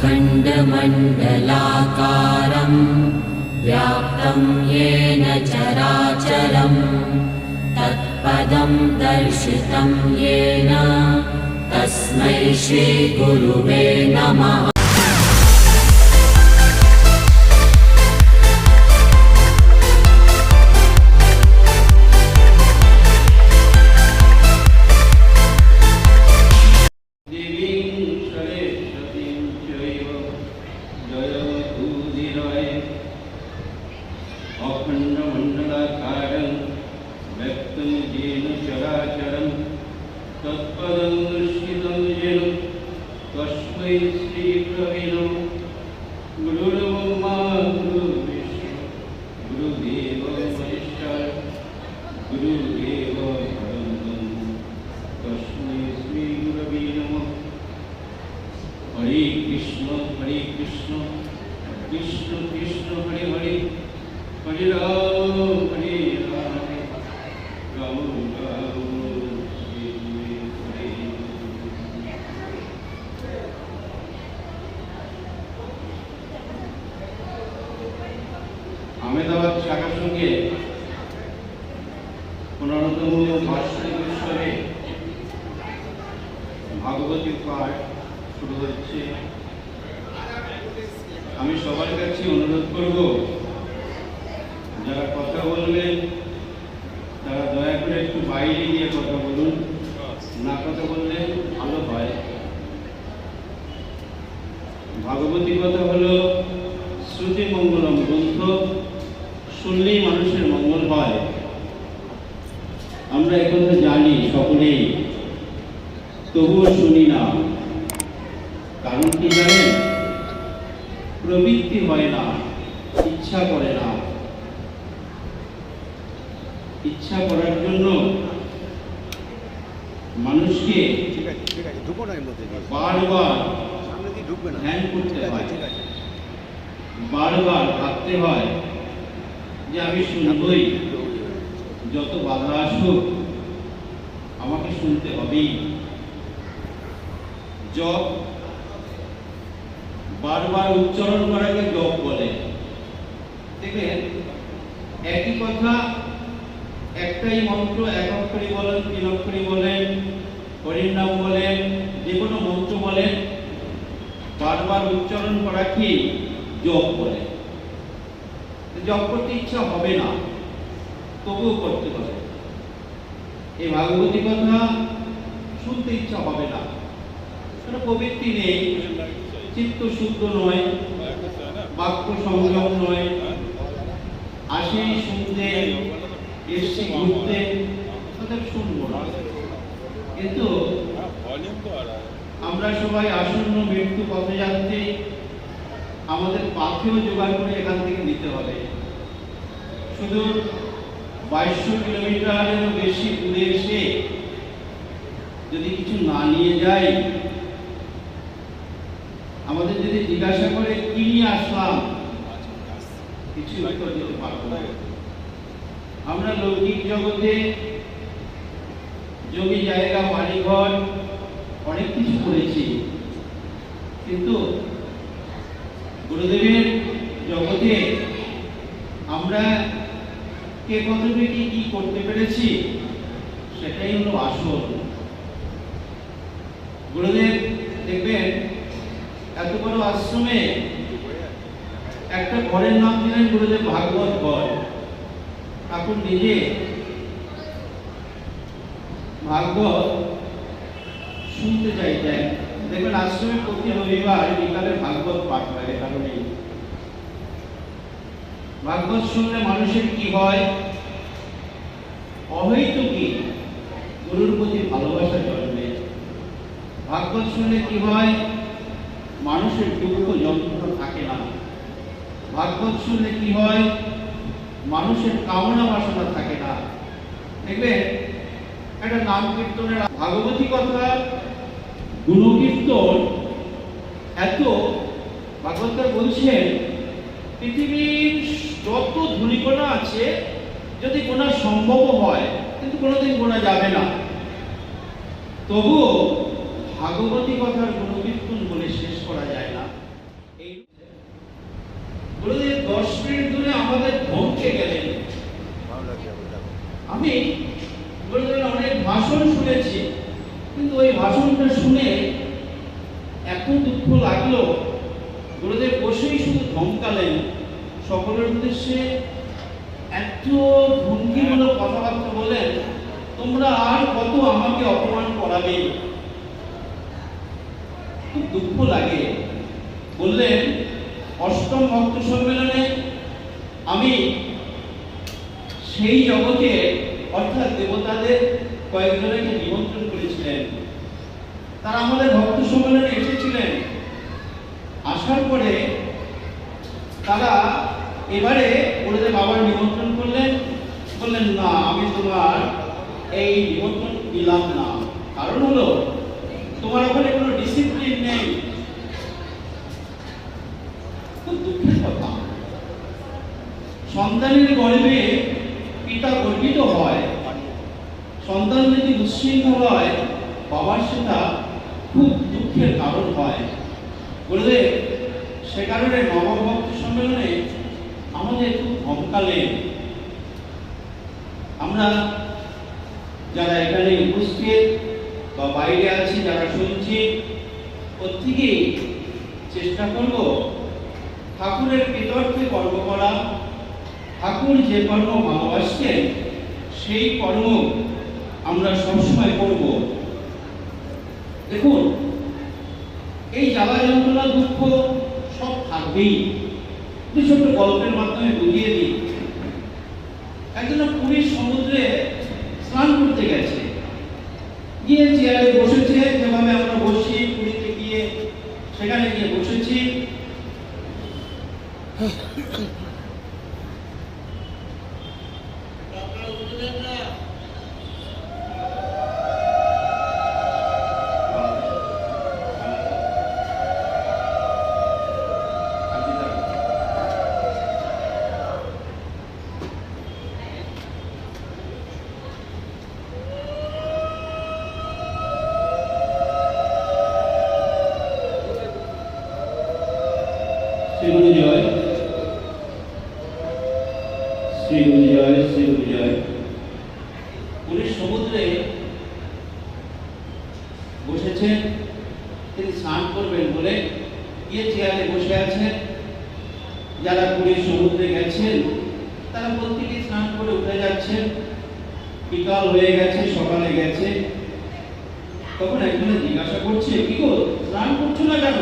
अखण्डमण्डलाकारं व्याप्तं येन चराचरं तत्पदं दर्शितं येन तस्मै श्रीगुरुवे नमः It is. ভাগবতী কথা হলো শ্রুতি মঙ্গলম গ্রন্থ শুনলেই মানুষের মঙ্গল হয়। আমরা একথা জানি সকলেই তবুও শুনি না। কারণ কি জানেন? প্রবৃত্তি হয় না ইচ্ছা করে না। ইচ্ছা করার জন্য মানুষকে। বারবার ঢুকবে না। ধ্যান করতে হয়। ঠিক আছে। বারবার ভাবতে হয় যে আমি শুনবই। যত বাধা আসুক আমাকে শুনতে হবেই। জপ বারবার উচ্চারণ করাকে জপ বলে। দেখবেন একই কথা একটাই মন্ত্র এক অক্ষরই বলেন তিন অক্ষরই বলেন হরির নাম বলেন যে কোনো মন্ত্র বলেন বারবার উচ্চারণ করা কি? জপ বলে। জপ করতে ইচ্ছা হবে না, তবুও করতে হবে। এই ভাগবতী কথা শুনতে ইচ্ছা হবে না। প্রবৃত্তি নেই, চিত্ত শুদ্ধ নয়, বাক্য সংযম নয়। আসি শুনতে এসছি ঘুরতে শুনব না। কিন্তু আমরা সবাই আসন্ন মৃত্যু পথে যাচ্ছি আমাদের পাথেও জোগাড় করে এখান থেকে নিতে হবে। শুধু বাইশশো কিলোমিটারেরও বেশি দূরে এসে যদি কিছু না নিয়ে যাই, আমাদের যদি জিজ্ঞাসা করে কি নিয়ে আসলাম, কিছু উত্তর দিতে পারব না। আমরা লৌকিক জগতে জমি, জায়গা, বাড়িঘর অনেক কিছু করেছি। কিন্তু গুরুদেবের জগতে আমরা কে কতটুকু কি করতে পেরেছি, সেটাই হলো আসল। গুরুদেব দেখবেন, এত বড় আশ্রমে একটা ঘরের নাম দিলেন গুরুদেব ভাগবত ঘর। ঠাকুর নিজে ভাগবত শুনতে চাইতেন দেখবেন আশ্রমে প্রতি রবিবার বিকালে ভাগবত পাঠ হয়, এ কারণেই। ভাগবত শুনলে মানুষের কি হয়? অহৈত কি? গুরুর প্রতি ভালোবাসা জন্মে। ভাগবত শুনলে কি হয়? মানুষের দুঃখ যন্ত্রণা থাকে না। ভাগবত শুনলে কি হয়? মানুষের কামনা বাসনা থাকে না। দেখবেন একটা নাম কীর্তনের ভাগবতী কথা গুণকীর্তন এত ভাগবতকার বলছেন, পৃথিবীর যত ধুলিকোনা আছে, যদি গোনা সম্ভব হয়, কিন্তু কোনোদিন গোনা যাবে না। তবুও ভাগবতী কথার গুণকীর্তন বলে শেষ করা যায় না। এই দশ মিনিট ধরে আমাদের ধমকে গেলেন। আমি শুনে এত দুঃখ লাগল। গুরুদেব বসেই শুধু ধমকালেন। সকলের উদ্দেশ্যে এত ভঙ্গিমূলক কথাবার্তা বলেন তোমরা আর কত আমাকে অপমান করাবে? খুব দুঃখ লাগে। বললেন, অষ্টম ভক্ত সম্মেলনে আমি সেই জগতে, অর্থাৎ দেবতাদের কয়েকজনকে নিমন্ত্রণ করেছিলেন। তারা আমাদের ভক্ত সম্মেলনে এসেছিলেন। আসার পরে তারা এবারে গুরুদেব বাবার নিমন্ত্রণ করলেন। বললেন, না, আমি তোমার এই নিমন্ত্রণ দিলাম না। কারণ হলো, তোমার ওখানে কোনো ডিসিপ্লিন নেই। খুব দুঃখের সন্তানের গর্বে পিতা গর্বিত হয়। সন্তান যদি উচ্ছৃঙ্খল হয়, বাবার সেটা খুব দুঃখের কারণ হয়। গুরুদেব সে কারণে নবভক্ত সম্মেলনে আমাদের খুব ধমকালেন আমরা যারা এখানে উপস্থিত বা বাইরে আছি, যারা শুনছি, প্রত্যেকেই চেষ্টা করব ঠাকুরের কৃতর্থে কর্ম করা। ঠাকুর যে কর্ম ভালোবাসছেন, সেই কর্ম আমরা সবসময় করব। দেখুন, এই জ্বালা যন্ত্রণা, দুঃখ সব থাকবেই। ছোট্ট গল্পের মাধ্যমে বুঝিয়ে দিই, একজন পুরীর সমুদ্রে স্নান করতে গেছে। গিয়ে চেয়ারে বসেছে, যেভাবে আমরা বসি পুরীতে গিয়ে, সেখানে গিয়ে বসেছি শ্রী গুরু জয় শ্রী গুরু জয় শ্রী গুরু জয় পুরীর সমুদ্রে বসেছেন তিনি স্নান করবেন বলে গিয়ে চেয়ারে বসে আছেন যারা পুরীর সমুদ্রে গেছেন তারা প্রত্যেকে স্নান করে উঠে যাচ্ছেন বিকাল হয়ে গেছে, সকালে গেছে। তখন একজনে জিজ্ঞাসা করছে, কি গো, স্নান করছ না কেন?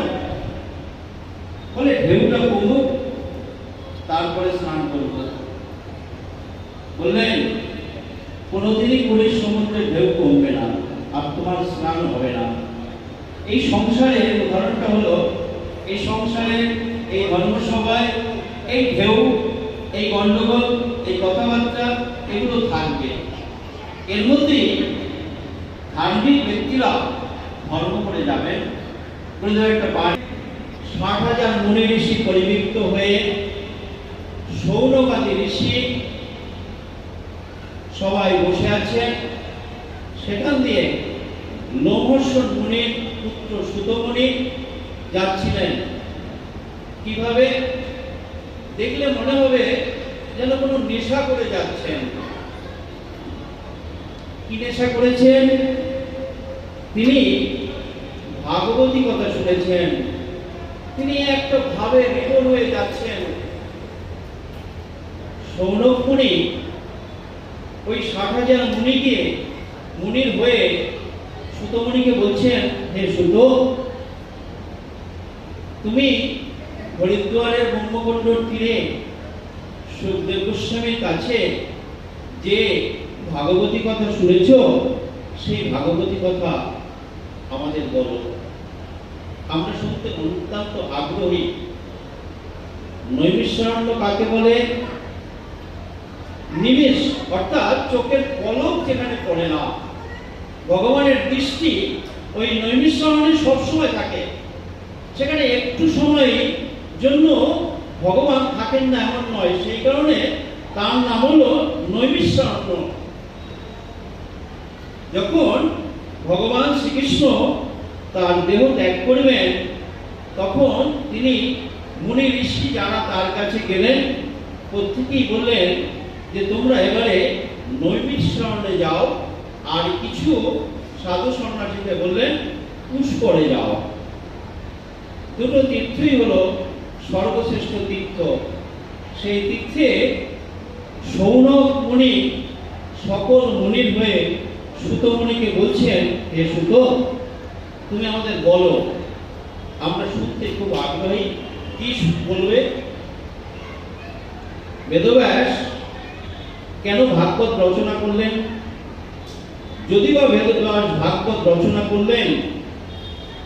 বলে, ঢেউটা কমুক তারপরে স্নান করব। বললেন, কোনোদিনই পুরীর সমুদ্রে ঢেউ কমবে না, আর তোমার স্নান হবে না। এই সংসারে, উদাহরণটা হলো, এই সংসারে, এই ধর্মসভায়, এই ঢেউ, এই গন্ডগোল এই কথাবার্তা, এগুলো থাকবে। এর মধ্যে ধার্মিক ব্যক্তিরা ধর্ম করে যাবেন। একটা বাণী, ষাট হাজার মুনি ঋষি পরিবৃত্ত হয়ে সৌরবাদী ঋষি সবাই বসে আছে সেখান দিয়ে লোমহর্ষণ মুনির, পুত্র সুতমণি যাচ্ছিলেন। কীভাবে? দেখলে মনে হবে যেন কোনো নেশা করে যাচ্ছেন। কি নেশা করেছেন? তিনি ভাগবতী কথা শুনেছেন। তিনি একটা ভাবে বিকল হয়ে যাচ্ছেন। সৌনক মুনি ওই ষাট হাজার মুনিকে, মুনির হয়ে সুতমণিকে বলছেন, হে সুত, তুমি হরিদ্বারের ব্রহ্মকুণ্ডর তীরে সুখদেব গোস্বামীর কাছে যে ভাগবতী কথা শুনেছ? সেই ভাগবতী কথা আমাদের বলো। আমরা শুনতে অত্যন্ত আগ্রহী। নৈমিষারণ্য কাকে বলে? নিমেষ, অর্থাৎ চোখের পলক যেখানে পড়ে না। ভগবানের দৃষ্টি ওই নৈমিষারণ্যে সবসময় থাকে। সেখানে একটু সময় জন্য ভগবান থাকেন না, এমন নয়। সেই কারণে তার নাম হলো নৈমিষারণ্য। যখন ভগবান শ্রীকৃষ্ণ তার দেহ ত্যাগ করবেন, তখন তিনি মুনি ঋষি যারা তার কাছে গেলেন, প্রত্যেকেই বললেন যে, তোমরা এবারে নৈমিশ্রণে যাও আর কিছু সাধু সন্ন্যাসীকে বললেন, পুষ্করে যাও। দুটো তীর্থই হলো সর্বশ্রেষ্ঠ তীর্থ। সেই তীর্থে সৌনক মুনি সকল মুনির হয়ে সুতমণিকে বলছেন, হে সুত, তুমি আমাদের বলো, আমরা শুনতে খুব আগ্রহী। কি বলবে? বেদব্যাস কেন ভাগবত রচনা করলেন? যদি বা বেদব্যাস ভাগবত রচনা করলেন,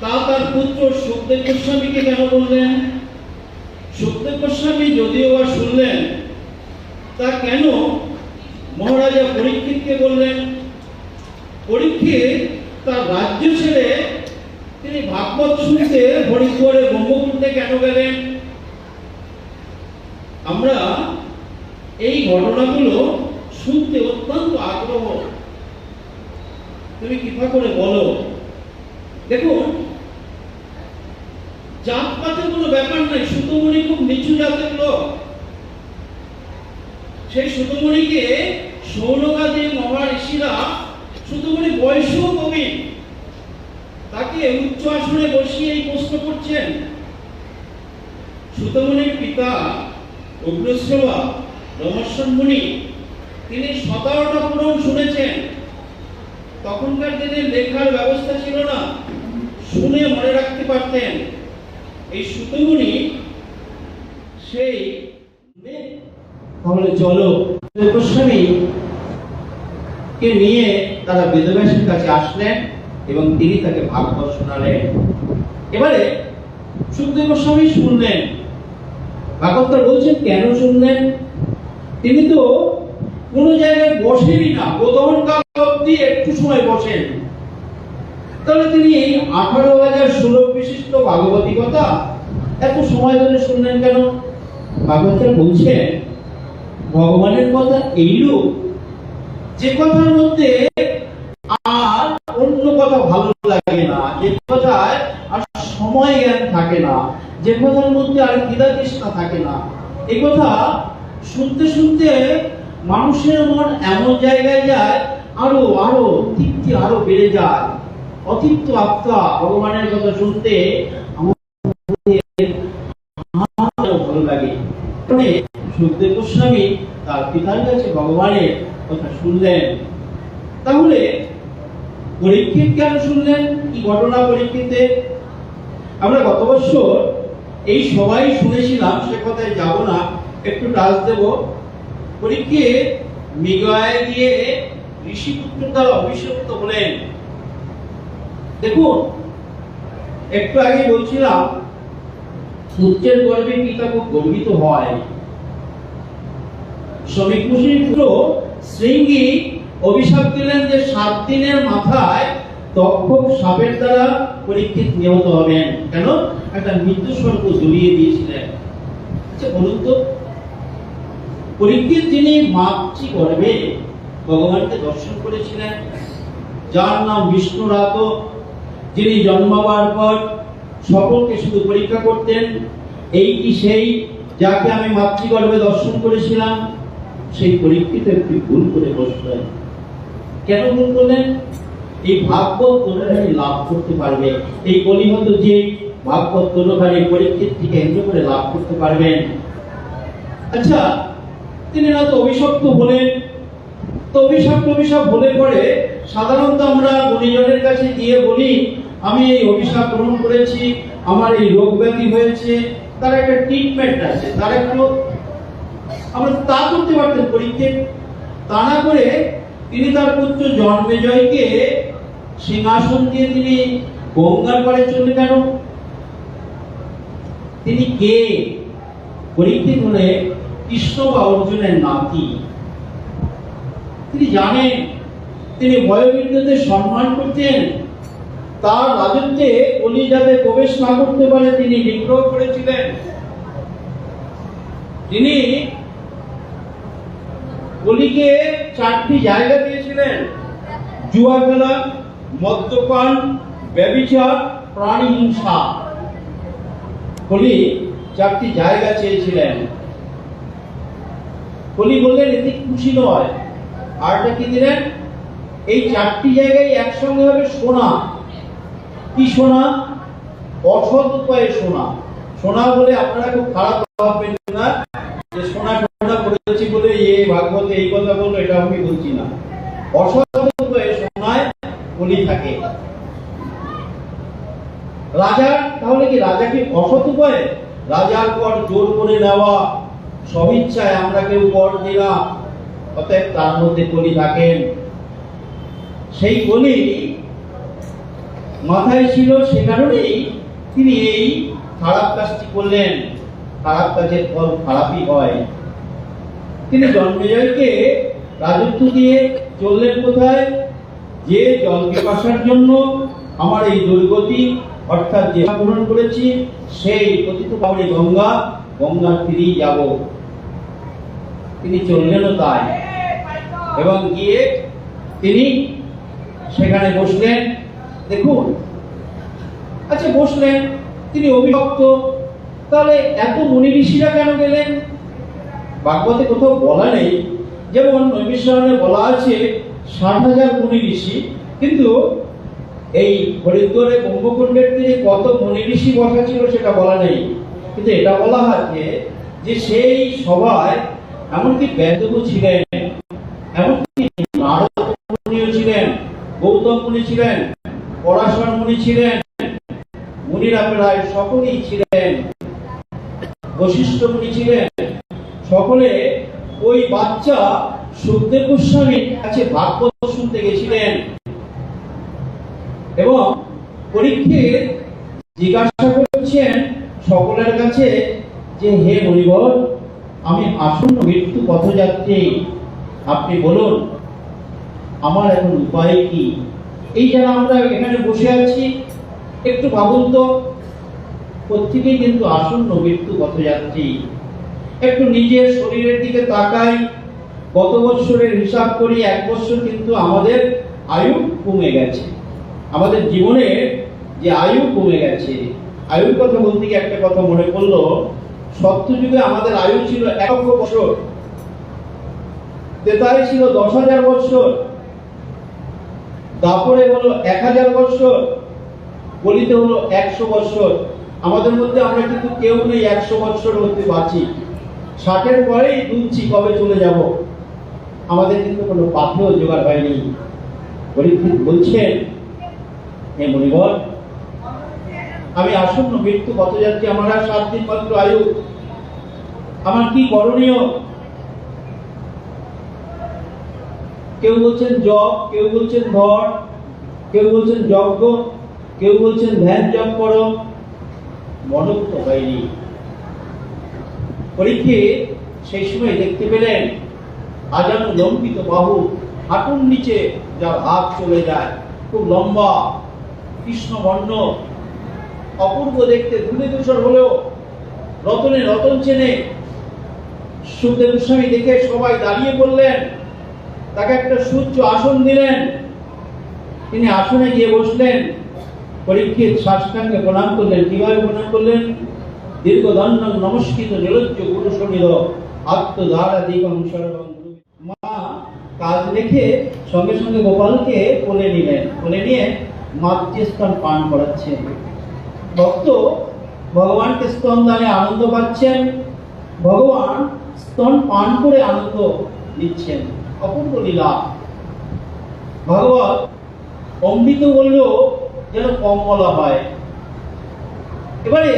তা তার পুত্র সুখদেব গোস্বামীকে কেন বললেন? সুখদেব গোস্বামী যদিও বা শুনলেন, তা কেন মহারাজা পরীক্ষিতকে বললেন? পরীক্ষিত তার রাজ্য ছেড়ে তিনি ভাগবত শুনতে হরিদ্বারে ব্রহ্মকুণ্ডে কেন গেলেন? আমরা এই ঘটনাগুলো শুনতে অত্যন্ত আগ্রহ। তুমি কৃপা করে বলো। দেখুন, জাতপাতের কোনো ব্যাপার নাই, সুতমণি খুব নিচু জাতের লোক। সেই সুতমণিকে মহারিষিরা সুতমণি কবি তাকে উচ্চ আসনে বসিয়ে এই প্রশ্ন করছেন সুতমণির পিতা অগ্রশ্রবা রমেশ্বর মুনি তিনি সতেরোটা পুরাণ শুনেছেন। তখনকার দিনে লেখার ব্যবস্থা ছিল না। শুনে মনে রাখতে পারতেন। এই সুতমুনি সেই তাহলে চলো গোস্বামী কে নিয়ে তারা বেদব্যাসের কাছে আসলেন এবং তিনি তাকে ভাগবত শোনালেন এবারে সুখদেব গোস্বামী শুনলেন। ভাগবত বলছেন, কেন শুনলেন? তিনি তো কোনো জায়গায় বসেনই না। বোধন কাল অব্দি একটু সময় বসেন। তাহলে তিনি আঠারো হাজার শ্লোক বিশিষ্ট ভাগবতী কথা এত সময় ধরে শুনলেন কেন? ভাগবতের বলছেন, ভগবানের কথা এইরূপ যে কথার মধ্যে কথা ভালো লাগে না। যে কথায় আর সময় জ্ঞান থাকে না। যে কথার মধ্যে আর খিদা তৃষ্ণা থাকে না। এই কথা শুনতে শুনতে মানুষের মন এমন জায়গায় যায়, আরও আরও তৃপ্তি আরও বেড়ে যায়। অতিপ্ত আত্মা ভগবানের কথা শুনতে ভালো লাগে। সুখদেব গোস্বামী তার পিতার কাছে ভগবানের কথা শুনলেন। তাহলে পরীক্ষিত কেন শুনলেন? কি ঘটনা পরীক্ষিতে? আমরা গত বছর এই সবাই শুনেছিলাম, সে কথায় যাব না, একটু টাচ দেব। পরীক্ষিত মৃগয়ায় গিয়ে ঋষিপুত্র দ্বারা অভিষিক্ত হলেন। দেখুন, একটু আগে বলছিলাম, সূর্যের গর্ভে পিতা খুব গর্বিত হয়? শ্রমিক মুসির পুত্র শৃঙ্গি অভিশাপ দিলেন যে সাত দিনের মাথায় তক্ষক সাপের দ্বারা পরীক্ষিত নিহত হবেন। কেন? একটা মৃত্যু স্বর্গ জড়িয়ে দিয়েছিলেন। আচ্ছা বলুন তো, পরীক্ষিত যিনি মাতৃ গর্ভে ভগবানকে দর্শন করেছিলেন, যার নাম বিষ্ণু রাত যিনি জন্মাবার পর সকলকে শুধু পরীক্ষা করতেন এই কি সেই যাকে আমি মাতৃগর্ভে দর্শন করেছিলাম, সেই পরীক্ষিত একটি ভুল করে বসলেন। কেন ভুল করলেন? এই ভাগবত তরুণী লাভ করতে পারবে এই কলিহত যে ভাগবত তরুণী পরীক্ষিতকে কেন্দ্র করে লাভ করতে পারবেন। আচ্ছা তিনি না তো অভিশপ্ত হলেন। তো অভিশাপ অভিশাপ হলে পরে সাধারণত আমরা গুণীজনের কাছে গিয়ে বলি, আমি এই অভিশাপ গ্রহণ করেছি, আমার এই রোগ ব্যাধি হয়েছে, তার একটা ট্রিটমেন্ট আছে, তার একটু আমরা তা করতে পারতেন পরীক্ষিত। তা না করে তিনি তার পুত্র জন্মেজয়কে সিংহাসন দিয়ে তিনি গঙ্গার পাড়ে চলে কেন তিনি কে? পরীক্ষিত হলে কৃষ্ণ বা অর্জুনের নাতি। তিনি জানেন, তিনি বয়োবৃদ্ধদের সম্মান করতেন। তার রাজত্বে অলি যাতে প্রবেশ না করতে পারে তিনি নিগ্রহ করেছিলেন। তিনি অলিকে চারটি জায়গা দিয়েছিলেন। জুয়া খেলা, মদ্যপান, ব্যবিচার প্রাণী হিংসা কলি চারটি জায়গা চেয়েছিলেন। কলি বললেন, এতে খুশি নয়। আরটা কি দিলেন? এই চারটি জায়গায় একসঙ্গে হবে সোনা। কি সোনা? অসৎ উপায়ে সোনা। সোনা বলে আপনারা খুব খারাপ ভাববেন না। করেছি বলে এ ভাগবতে এই কথা বলল, এটা আমি বলছি না। অসৎ উপায়ে সোনায় থাকে। রাজার তাহলে কি রাজা কি অসৎ উপায়ে? রাজার পর জোর করে নেওয়া সবিচ্ছায় আমরা কেউ কর দিলাম অতএব তার মধ্যে কলি থাকেন। সেই কলি মাথায় ছিল সে কারণেই তিনি এই খারাপ কাজটি করলেন। খারাপ কাজের ফল খারাপই হয়। তিনি জন্মেজয়কে রাজত্ব দিয়ে চললেন কোথায়? যে জল পিপাসার জন্য আমার এই দুর্গতি, অর্থাৎ যে পূরণ করেছি, সেই পতিত পাবনি গঙ্গা, গঙ্গার তীরেই যাব। তিনি চললেনও তাই। এবং গিয়ে তিনি সেখানে বসলেন। দেখুন। আচ্ছা বসলেন। তিনি অভিভক্ত তাহলে এত মুনি ঋষিরা কেন গেলেন? ভাগবতে কোথাও বলা নেই। যেমন নৈমিষারণে বলা আছে, ষাট হাজার মুনি ঋষি, কিন্তু এই হরিদ্বারে কুম্ভকুণ্ডের তীরে কত মুনি ঋষি বসা ছিল সেটা বলা নেই। কিন্তু এটা বলা আছে যে সেই সভায় এমনকি বেদবু ছিলেন, এমনকি নারদ ছিলেন, গৌতম মুনি ছিলেন, পরাশর মুনি ছিলেন, মুনিরা প্রায় সকলেই ছিলেন, বশিষ্ঠ মুনি ছিলেন সকলে ওই বাচ্চা সুখদেব গোস্বামীর কাছে ভাগবত শুনতে গেছিলেন। এবং পরীক্ষিত জিজ্ঞাসা করছেন সকলের কাছে যে, হে মনিবর আমি আসন্ন মৃত্যু পথযাত্রী। আপনি বলুন, আমার এখন উপায় কি? এই যারা আমরা এখানে বসে আছি, একটু ভাবুন তো, প্রত্যেকেই কিন্তু আসন্ন মৃত্যু পথযাত্রী। একটু নিজের শরীরের দিকে তাকাই। গত বছরের হিসাব করি, এক বছর কিন্তু আমাদের আয়ু কমে গেছে। আমাদের জীবনে যে আয়ু কমে গেছে, আয়ুর কথা বলতে গিয়ে একটা কথা মনে পড়ল সত্যযুগে আমাদের আয়ু ছিল এক লক্ষ বছর তেতারে ছিল দশ হাজার বছর, দাপরে হলো এক হাজার বছর, গলিতে হলো একশো বছর। আমাদের মধ্যে আমরা কিন্তু কেউ নেই একশো বছর হতে বাঁচি। ষাটের পরেই দুলছি কবে চলে যাব? আমাদের কিন্তু কোনো পাথেও জোগাড় হয়নি। পরীক্ষিত বলছেন, হে মনিবর আমি আসন্ন মৃত্যু পথযাত্রী, আমার আর সাত দিন মাত্র আয়ু। আমার কি করণীয়? কেউ বলছেন জপ, কেউ বলছেন ধর, কেউ বলছেন যজ্ঞ, কেউ বলছেন ধ্যান, জপ করো। মনোক্ত হয়নি। পরীক্ষিত, সেই সময় দেখতে পেলেন আজান লম্বিত বাহু, হাঁটুর নিচে যার হাত চলে যায়, খুব লম্বা, কৃষ্ণবর্ণ। অপূর্ব দেখতে ধুলে ধূসর হলেও রতনে রতন চেনে। সুখদেব গোস্বামী দেখে সবাই দাঁড়িয়ে পড়লেন তাকে একটা সূর্য আসন দিলেন। তিনি আসনে গিয়ে বসলেন। পরীক্ষিত সাষ্টাঙ্গে প্রণাম করলেন। কীভাবে প্রণাম করলেন? দীর্ঘ দণ্ড নমস্কৃত নিরজ্জ গুরু সমিল আত্মধারা দিগম সর্বং মা কাজ রেখে সঙ্গে সঙ্গে গোপালকে কোলে নিলেন। কোলে নিয়ে মাতৃস্তন পান করাচ্ছেন। ভক্ত ভগবানকে স্তন দানে আনন্দ পাচ্ছেন। ভগবান স্তন পান করে আনন্দ নিচ্ছেন। অপূর্ব লীলা। ভগবত অমৃত বললেও যেন কম বলা হয়। এবারে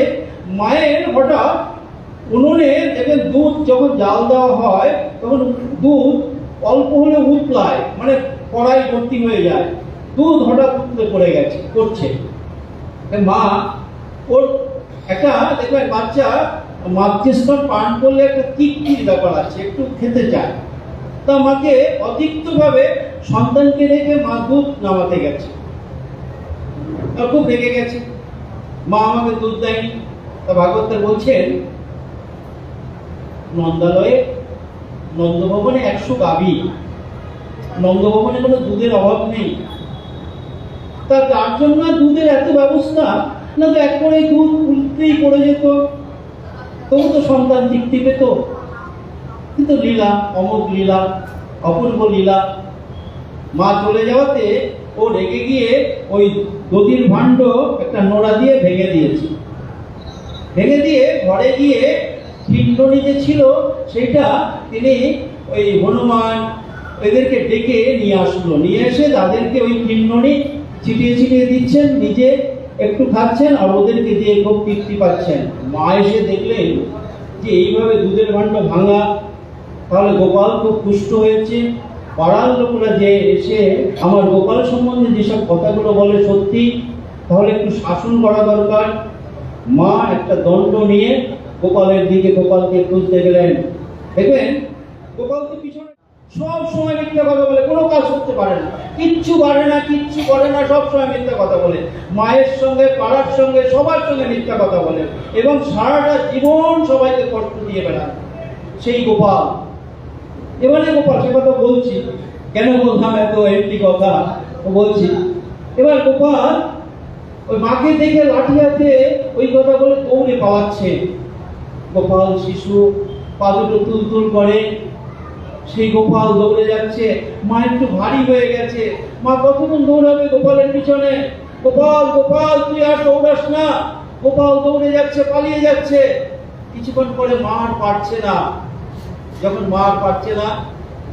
মায়ের হঠাৎ উনুনে দেখবেন দুধ যখন জাল দেওয়া হয়, তখন দুধ অল্প হলে উতলায় মানে কড়াই ভর্তি হয়ে যায়। দুধ হঠাৎ উতলে পড়ে গেছে করছে মা, ওর একটা দেখবেন বাচ্চা মাতৃস্তর পান করলে একটা তৃপ্তির ব্যাপার আছে, একটু খেতে চায়। তা মাকে অতিরিক্তভাবে সন্তানকে রেখে মা দুধ নামাতে গেছে। খুব রেগে গেছে। মা আমাকে দুধ দেয়নি। তা ভাগবত বলছেন, নন্দালয়ে নন্দভবনে একশো গাভী। নন্দভবনে কোনো দুধের অভাব নেই। তা তার জন্য দুধের এত ব্যবস্থা? না তো এক করে দুধ উল্টেই পড়ে যেত। তবু তো সন্তান তৃপ্তি পেত। কিন্তু লীলা, অমোঘ লীলা, অপূর্ব লীলা, মা চলে যাওয়াতে ও রেগে গিয়ে ওই দধির ভাণ্ড একটা নোড়া দিয়ে ভেঙে দিয়েছে। ভেঙে দিয়ে ঘরে গিয়ে কিন্ডনি যে ছিল সেটা তিনি ওই হনুমান এদেরকে ডেকে নিয়ে আসলো। নিয়ে এসে তাদেরকে ওই কিন্ডনি ছিটিয়ে ছিটিয়ে দিচ্ছেন, নিজে একটু খাচ্ছেন আর ওদেরকে দিয়ে খুব তৃপ্তি পাচ্ছেন। মা এসে দেখলেন যে এইভাবে দুধের ভাণ্ড ভাঙা। তাহলে গোপাল খুব পুষ্ট হয়েছে। পাড়ার লোকরা যে এসে আমার গোপাল সম্বন্ধে যেসব কথাগুলো বলে সত্যি, তাহলে একটু শাসন করা দরকার। মা একটা দণ্ড নিয়ে গোপালের দিকে গোপালকে খুঁজতে গেলেন। দেখবেন, গোপাল তো পিছনে সব সময় মিথ্যা কথা বলে, কোনো কাজ করতে পারে না। কিচ্ছু পারে না, কিচ্ছু করে না, সব সময় মিথ্যা কথা বলে। মায়ের সঙ্গে, পাড়ার সঙ্গে, সবার সঙ্গে মিথ্যা কথা বলে এবং সারাটা জীবন সবাইকে কষ্ট দিয়ে বেড়ায়। সেই গোপাল। এবারে গোপাল, সে কথা বলছি। কেন বললাম এত এমনি কথা? বলছি, এবার গোপাল ওই মাকে দেখে লাঠি হাতে ওই কথা বলে দৌড়ে পাওয়াচ্ছে গোপাল শিশু, পা দুটো তুল তুল করে। সেই গোপাল দৌড়ে যাচ্ছে। মা একটু ভারী হয়ে গেছে। মা কতক্ষণ দৌড়াবে গোপালের পিছনে? গোপাল গোপাল, তুই আর দৌড়াস না। গোপাল দৌড়ে যাচ্ছে, পালিয়ে যাচ্ছে। কিছুক্ষণ পরে মা আর পারছে না। যখন মা আর পারছে না,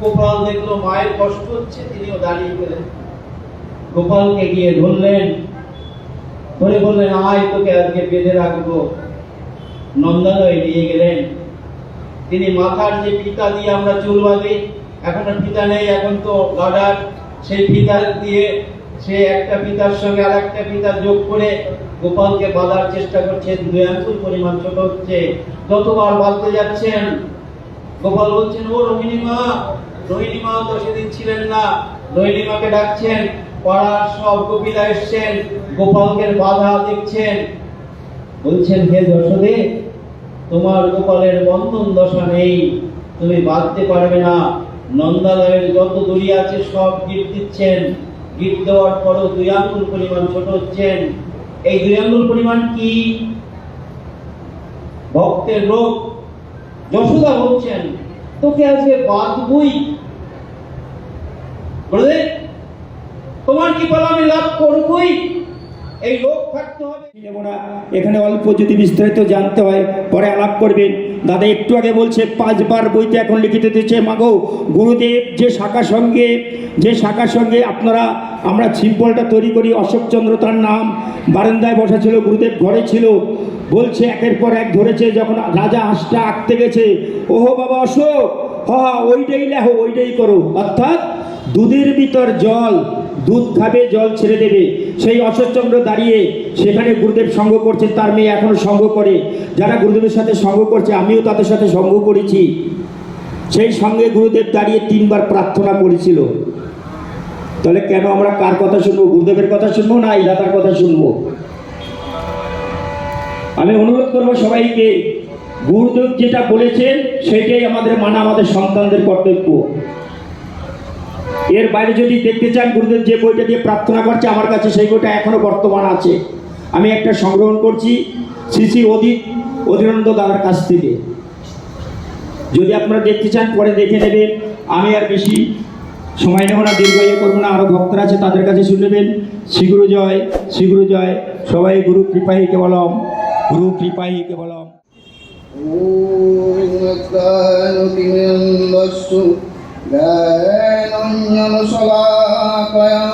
গোপাল দেখল মায়ের কষ্ট হচ্ছে, তিনিও দাঁড়িয়ে গেলেন। গোপালকে গিয়ে ধরলেন। ধরে বললেন, আয়, তোকে আজকে বেঁধে রাখব। নন্দালয়ে নিয়ে গেলেন। তিনি মাথার যে পিতা দিয়ে আমরা চুল বাঁধি, এখন পিতা নেই, এখন তো লাডার সেই পিতা দিয়ে সে একটা পিতার সঙ্গে আর একটা পিতা যোগ করে গোপালকে বাঁধার চেষ্টা করছে। দুই আঙ্গুল পরিমাণ ছোট হচ্ছে। যতবার বাঁধতে যাচ্ছেন, গোপাল বলছেন, ও রোহিণী মা রোহিণী মা তো সেদিন ছিলেন না। রোহিণী মাকে ডাকছেন পাড়ার সব কপিলা এসছেন, গোপালকে বাধা দেখছেন বলছেন, হে যশোদে, তোমার গোপালের বন্ধন দশা নেই, তুমি বাঁধতে পারবে না। নন্দালয়ের যত দড়ি আছে, সব গিট দিচ্ছেন। গিট দেওয়ার পরও দুই আঙ্গুল পরিমাণ ছোট হচ্ছেন। এই দুই আঙ্গুল পরিমাণ কি? ভক্তের রোগ যশোদা বলছেন, তোকে আজকে বাঁধবই। তোমার কি বলা, আমি লাভ করবই? এই লোক থাকতে হবে। নেব না। এখানে অল্প যদি বিস্তারিত জানতে হয়, পরে আলাপ করবেন। দাদা একটু আগে বলছে, পাঁচবার বইতে এখন লিখিতে দিচ্ছে মাগো, গুরুদেব যে শাখার সঙ্গে, যে শাখার সঙ্গে আপনারা, আমরা সিম্পলটা তৈরি করি অশোকচন্দ্র তার নাম, বারান্দায় বসা ছিল, গুরুদেব ঘরে ছিল। বলছে, একের পর এক ধরেছে, যখন রাজা হাঁসটা আঁকতে গেছে, ওহো বাবা অশোক, হ ওইটাই লেখো ওইটাই করো। অর্থাৎ দুধের ভিতর জল দুধ খাবে জল ছেড়ে দেবে। সেই অশোকচন্দ্র দাঁড়িয়ে সেখানে গুরুদেব সঙ্গ করছে তার মেয়ে এখনও সঙ্গ করে। যারা গুরুদেবের সাথে সঙ্গ করছে, আমিও তাদের সাথে সঙ্গ করেছি। সেই সঙ্গে গুরুদেব দাঁড়িয়ে তিনবার প্রার্থনা করেছিল। তাহলে কেন আমরা কার কথা শুনব? গুরুদেবের কথা শুনব না দাদার কথা শুনব? আমি অনুরোধ করব সবাইকে, গুরুদেব যেটা বলেছেন, সেটাই আমাদের মানা, আমাদের সন্তানদের কর্তব্য। এর বাইরে যদি দেখতে চান, গুরুদেব যে বইটা দিয়ে প্রার্থনা করছে, আমার কাছে সেই বইটা এখনও বর্তমান আছে। আমি একটা সংগ্রহণ করছি শ্রী শ্রী অধীর অধীরানন্দ দাদার কাছ থেকে। যদি আপনারা দেখতে চান, পরে দেখে নেবেন। আমি আর বেশি সময় নেব না, দীর্ঘ ইয়ে করব না আরও ভক্তরা আছে, তাদের কাছে শুনে নেবেন। শ্রীগুরু জয় শ্রীগুরু জয়। সবাই গুরু কৃপাই কেবলম, গুরু কৃপাই কেবলম। জ্ঞানতিমিন্দস্সু জ্ঞানঞ্জনশলাকয়া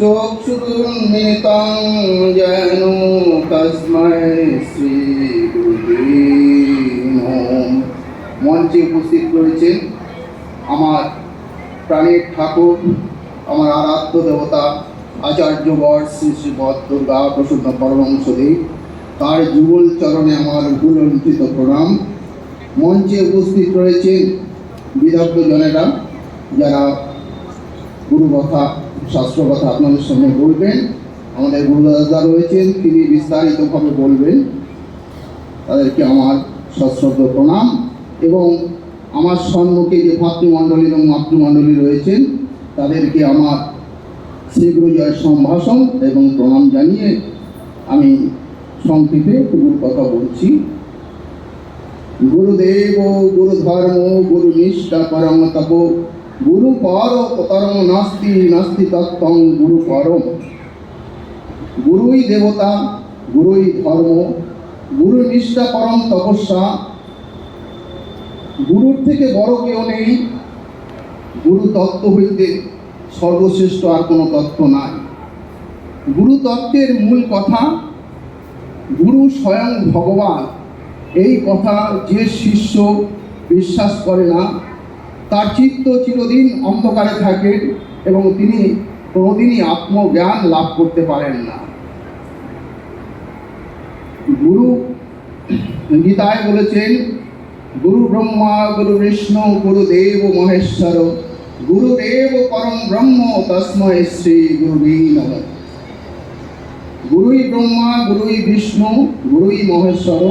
চক্ষুর্মিলিतं যেন নমঃ মঞ্চে উপস্থিত রয়েছেন আমার প্রাণের ঠাকুর, আমার আরাধ্য দেবতা আচার্যবর শ্রী শ্রী বদ দুর্গা প্রসন্ন পরমংসদেব তার যুগল চরণে আমার ভুলন্ঠিত প্রণাম। মঞ্চে উপস্থিত রয়েছেন বিদগ্ধ জনেরা যারা গুরু কথা শাস্ত্র কথা আপনাদের সামনে বলবেন, আমাদের গুরুদাদা রয়েছেন, তিনি বিস্তারিতভাবে বলবেন। তাদেরকে আমার সশ্রদ্ধ প্রণাম। এবং আমার সম্মুখে যে ভাতৃমণ্ডলী এবং মাতৃমণ্ডলী রয়েছেন, তাদেরকে আমার শ্রীগুরু জয় সম্ভাষণ এবং প্রণাম জানিয়ে আমি সংক্ষেপে গুরুর কথা বলছি। গুরুদেব গুরু ধর্ম গুরু নিষ্ঠা পরম তপ গুরু পর নাস্তি নাস্তি তত্ত্বং গুরু পরম গুরুই দেবতা গুরুই ধর্ম গুরু নিষ্ঠা পরম তপস্যা গুরুর থেকে বড় কেউ নেই। গুরু তত্ত্ব হইতে সর্বশ্রেষ্ঠ আর কোনো তত্ত্ব নাই। গুরু তত্ত্বের মূল কথা, গুরু স্বয়ং ভগবান। এই কথা যে শিষ্য বিশ্বাস করে না তার চিত্ত চিরদিন অন্ধকারে থাকে এবং তিনি কোনোদিনই আত্মজ্ঞান লাভ করতে পারেন না। গুরু গীতায় বলেছেন, গুরু ব্রহ্মা, গুরু বিষ্ণু গুরুদেব মহেশ্বর গুরুদেব পরম ব্রহ্ম তস্ময় শ্রী গুরুবী নমঃ। গুরুই ব্রহ্মা, গুরুই বিষ্ণু, গুরুই মহেশ্বর,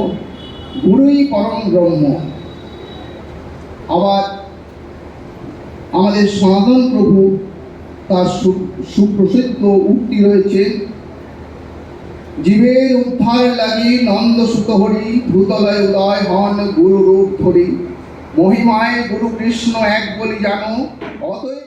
গুরুই পরম ব্রহ্ম। আবার আমাদের সনাতন প্রভু তার সুপ্রসিদ্ধ উক্তি রয়েছে, জীবের উদ্ধার লাগি নন্দ সুত হরি, ভূতলয় উদয় হন গুরু রূপ ধরি। মহিমায় গুরু কৃষ্ণ এক বলি জানো, অতএব